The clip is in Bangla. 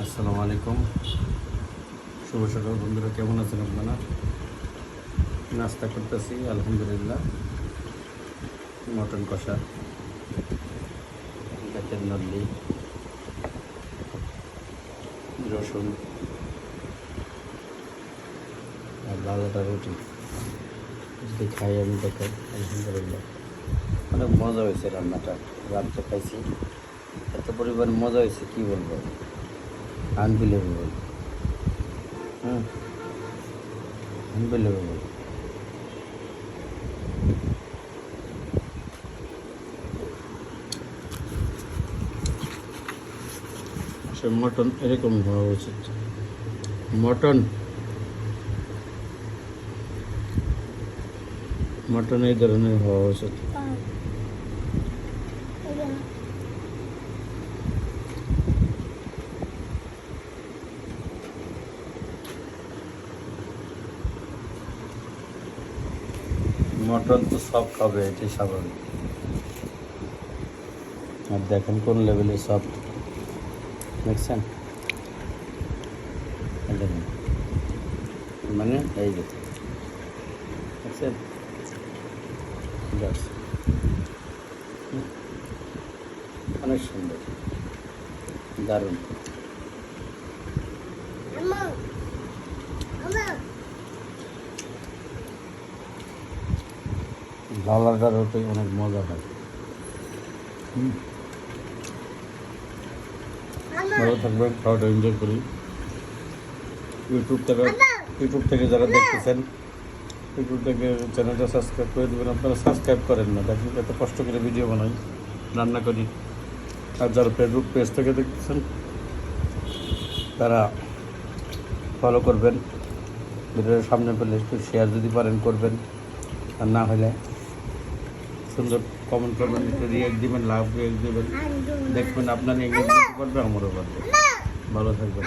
আসসালামু আলাইকুম। শুভ সকাল বন্ধুরা, কেমন আছেন আপনারা? নাস্তা করতেছি, আলহামদুলিল্লাহ। মটন কষা গাছের নল্লি, রসুন, আর বারোটা রুটি। যদি খাই আমি দেখাই আলহামদুলিল্লাহ। অনেক মজা হয়েছে রান্নাটা রাত্রে খাইছি এত পরিমাণ মজা হয়েছে, কী বলব? আনবিলিভেবল হুম আনবিলিভেবল সে মটন এরকম হওয়া উচিত মটন মটন এই ধরনের হওয়া উচিত মটন তো সব খাবে এটাই স্বাভাবিক আর দেখেন কোন লেভেলের সব দেখছেন এই দেখেন মানে এই যে দেখছেন Just. হুম। অনেক সুন্দর দারুণ লালাটা রুটি অনেক মজা হয়। ভালো থাকবেন খাওয়াটা এনজয় করি। ইউটিউব থেকে ইউটিউব থেকে যারা দেখতেছেন ইউটিউব থেকে চ্যানেলটা সাবস্ক্রাইব করে দেবেন। আপনারা সাবস্ক্রাইব করেন না দেখেন এত কষ্ট করে ভিডিও বানাই রান্না করি। আর যারা ফেসবুক পেজ থেকে দেখতেছেন তারা ফলো করবেন। ভিডিওর সামনে পেলে একটু শেয়ার যদি পারেন করবেন। আর না হলে সুন্দর কমেন্ট করবেন, একটু রিয়েক্ট দেবেন, লাভ রিয়েক্ট দেবেন। দেখবেন আপনার এগিয়ে করবে আমারও করবে ভালো থাকবেন।